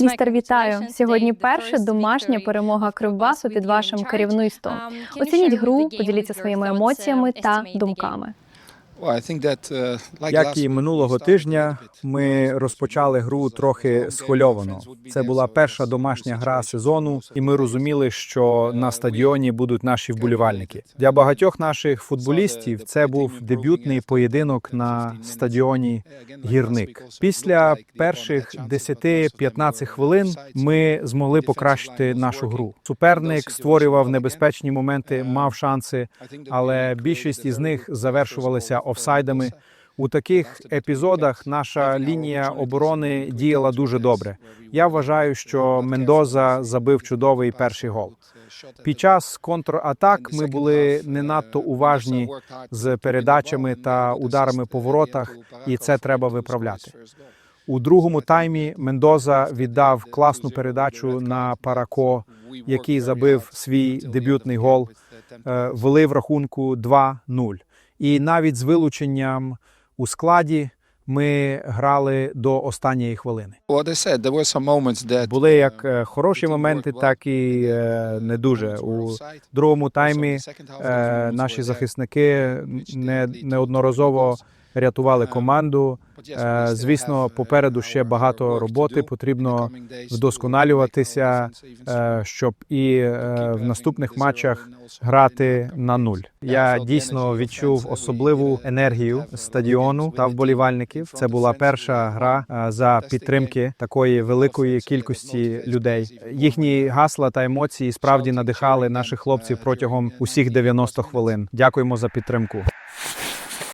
Містер, вітаю! Сьогодні перша домашня перемога Кривбасу під вашим керівництвом. Оцініть гру, поділіться своїми емоціями та думками. Як і минулого тижня, ми розпочали гру трохи схвильовано. Це була перша домашня гра сезону, і ми розуміли, що на стадіоні будуть наші вболівальники. Для багатьох наших футболістів це був дебютний поєдинок на стадіоні гірник. Після перших 10-15 хвилин ми змогли покращити нашу гру. Суперник створював небезпечні моменти, мав шанси, але більшість із них завершувалися офсайдами. У таких епізодах наша лінія оборони діяла дуже добре. Я вважаю, що Мендоза забив чудовий перший гол. Під час контратак ми були не надто уважні з передачами та ударами по воротах, і це треба виправляти. У другому таймі Мендоза віддав класну передачу на Парако, який забив свій дебютний гол, е, вели в рахунку 2-0. І навіть з вилученням у складі ми грали до останньої хвилини. Були як е, хороші моменти, так і е, не дуже. У другому таймі е, наші захисники не неодноразово рятували команду. Е, Звісно, попереду ще багато роботи. Потрібно вдосконалюватися, е, щоб і е, в наступних матчах грати на нуль. Я дійсно відчув особливу енергію стадіону та вболівальників. Це була перша гра е, за підтримки такої великої кількості людей. Їхні гасла та емоції справді надихали наших хлопців протягом усіх 90 хвилин. Дякуємо за підтримку.